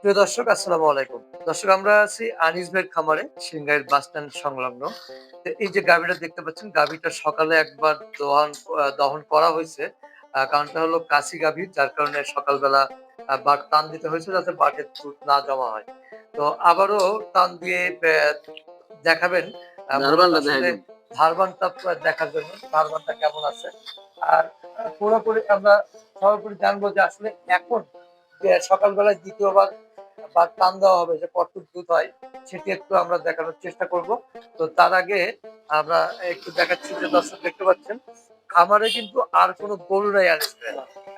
প্রিয় দর্শক আসসালামু আলাইকুম। দর্শক আমরা আছি আনিস ভাইয়ের খামারে সিংগাইয়ের বাস স্ট্যান্ড সংলগ্ন। এই যে গাভীটা দেখতে পাচ্ছেন গাভীটা সকালে একবার দহন দহন করা হয়েছে। কারণটা হলো কাশি গাভী যার কারণে সকালবেলা বাট টান দিতে হয়েছে যাতে বাটের দুধ না জমা হয়। তো আবারও টান দিয়ে দেখাবেন ধারবানটা দেখার জন্য ধারবানটা কেমন আছে। আর পুরোপুরি আমরা সর্বোপরি জানব যে আসলে এখন সকালবেলায় দ্বিতীয়বার বা টান দেওয়া হবে, যে কতটুকু দুধ হয়, সেটি একটু আমরা দেখানোর চেষ্টা করব। তো তার আগে আমরা একটু দেখাচ্ছি যে দর্শক দেখতে পাচ্ছেন, খামারে কিন্তু আর কোনো গরু নাই আর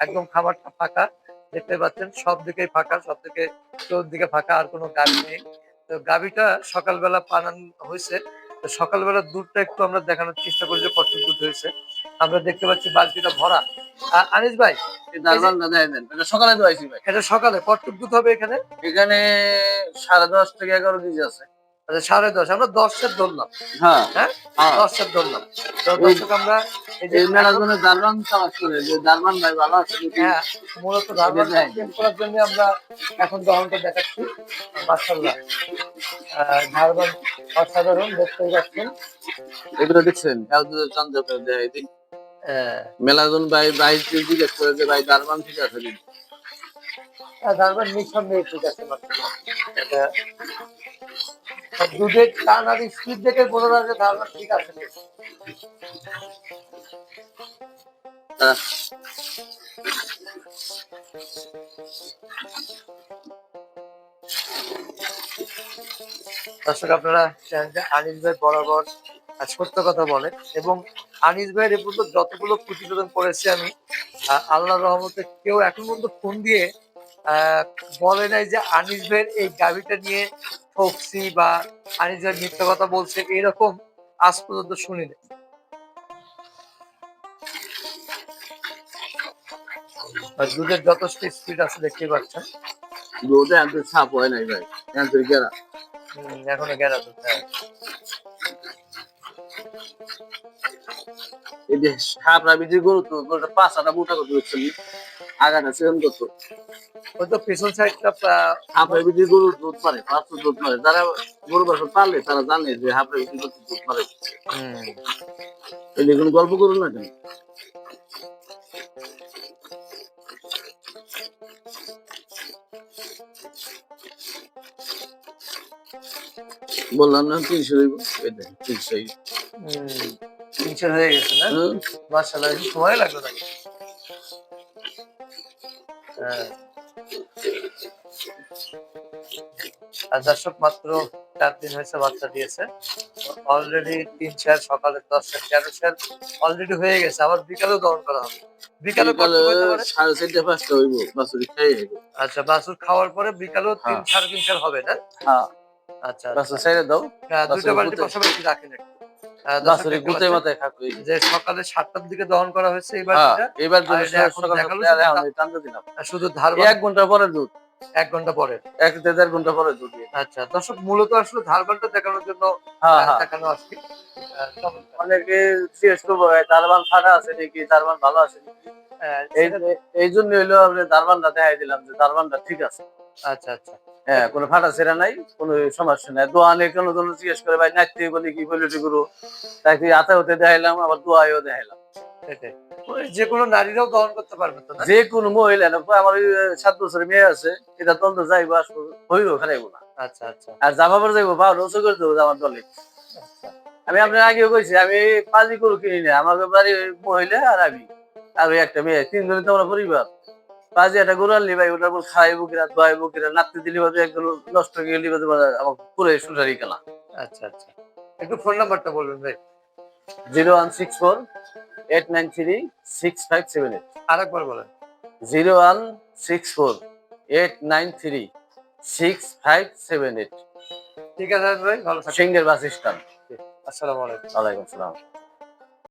একদম খামারটা ফাঁকা, দেখতে পাচ্ছেন সব দিকেই ফাঁকা, সব দিকে চতুর্দিকে ফাঁকা, আর কোনো গাড়ি নেই। তো গাভিটা সকালবেলা পানান হয়েছে সকালবেলা দুধটা একটু আমরা দেখানোর চেষ্টা করি যে কত দুধ হয়েছে। আমরা দেখতে পাচ্ছি বালতিটা ভরা। আনিস ভাই এটা সকালে দোয়াইছি ভাই। এটা সকালে। দুধ হবে এখানে? এখানে সাড়ে দশ থেকে এগারো কেজি আছে। আচ্ছা সাড়ে দশ। আমরা দশের ধরলাম। হ্যাঁ। হ্যাঁ? হ্যাঁ। দশের ধরলাম। তো দর্শক আমরা এই যে দারবান করে। যে দারবান ভাই ভালো আছে নাকি? হ্যাঁ মূলত। করার জন্য আমরা এখন দহনটা দেখাচ্ছি। মার্শাল্লাহ অসাধারণ দেখতে পাচ্ছেন। এগুলো দেখছেন? কাউদের চান্দ করে দেয় হ্যাঁ, মেলাজন ভাই ভাই জিজ্ঞেস করে যে ভাই দারবান ঠিক আছে আর ধারবান নিঃসন্দেহে ঠিক আছে দুধের টান আর স্পিড দেখে বোঝা যায় যে ঠিক আছে হ্যাঁ। দর্শক আপনারা আনিস ভাই বরাবর সত্য কথা বলে এবং আনিস ভাইয়ের এ পর্যন্ত যতগুলো প্রতিবেদন করেছি আমি আহ, আল্লাহর রহমতে কেউ এখন পর্যন্ত ফোন দিয়ে বলে নাই যে আনিস ভাইয়ের এই গাভিটা নিয়ে ঠকছি বা আনিস ভাই মিথ্যা কথা বলছে এরকম আজ পর্যন্ত শুনিনি। আর দুধের যথেষ্ট স্পিড আছে দেখতে পাচ্ছেন। দুধে আনতে ছাপ হয় নাই ভাই। আনতে গেরা এখনও গেরা দুধ হ্যাঁ। এই যে সাপরা বিধি গরু তো গরুটা পাঁচাটা মোটা করতে হচ্ছে আগাটা সেরকম করতো ওই তো পেছন সাইডটা হাফে বিধি গরু দুধ পারে পাঁচশো দুধ পারে। যারা গরু বাসন পারলে তারা জানে যে হাফে বিধি গরু দুধ পারে। এই দেখুন গল্প করুন না কেন? বললাম না তিনশো তিনশো তিনশো হয়ে গেছে না? একটু সময় লাগল নাকি হ্যাঁ। আর দর্শক মাত্র চার দিন হয়েছে বাচ্চা দিয়েছে। অলরেডি তিন চার সকালে দশ চার তেরো চার অলরেডি হয়ে গেছে। আবার বিকালেও দহন করা হবে। বিকালে? সাড়ে চারটে পাঁচটা হইব বাসুরি খেয়ে আচ্ছা বাসুর খাওয়ার পরে বিকালেও তিন হ্যাঁ। সাড়ে তিন চার হবে না? হ্যাঁ। আচ্ছা বাসুর ছেড়ে দাও। হ্যাঁ, দুটো বাছুর বাড়িতে পাশাপাশি রাখেন একটু। যে সকালে সাতটার দিকে দহন করা হয়েছে হ্যাঁ এবার দিলাম। শুধু ধার এক ঘণ্টা পরে দুধ। এক ঘণ্টা পরে। এক দেড় ঘণ্টা পরে দুধ আচ্ছা দর্শক মূলত আসলে ধারবানটা দেখানোর জন্য হ্যাঁ হ্যাঁ। দেখানো আসছে অনেকে জিজ্ঞেস করব ভাই দারবান ফাটা আছে নাকি? দারবান ভালো আছে? আহ, এই জন্য হইল আপনি দারবানটা দেখাই দিলাম যে দারবানটা ঠিক আছে। আচ্ছা আচ্ছা। হ্যাঁ কোনো ফাটা ছেড়া নাই কোনো সমস্যা নাই। দোয়ানে কোনো জন জিজ্ঞেস করে ভাই নাচতে বলি কি বলি গুরু তাকে আতা হতে দেখাইলাম আবার দোয়াইও দেখাইলাম। যে কোনো নারীরাও দহন করতে পারবে তো যে কোনো মহিলা আমার ওই সাত বছরের মেয়ে আছে এটা তন্ত যাইবো আসব হইল খারাইবো না। আচ্ছা আচ্ছা। আর জামাবার যাইবো বা রসো করে দেবো আমার দলে। আচ্ছা। আমি আপনার আগেও কইছি আমি পাঁচই গরু কিনি না আমার বাড়ি মহিলা আর আমি। আর ওই একটা মেয়ে তিনজনে তো আমরা পরিবার। পাঁচই একটা গরু আনলি ভাই ওটার উপর খাইবো কিনা দোয়াইবো কিনা নাচতে দিলি বাদে একজন নষ্ট গিয়ে দিলি বাদে আমার পুরো সুসারি খেলা। আচ্ছা আচ্ছা। একটু ফোন নাম্বারটা বলবেন ভাই। Zero one six four eight nine three six five seven eight আরেকবার বলেন। Zero one six four eight nine three six five seven eight ঠিক আছে ভাই ভালো সিঙ্গের বাস স্ট্যান্ড। আসসালামু আলাইকুম। ওয়ালাইকুম আসসালাম।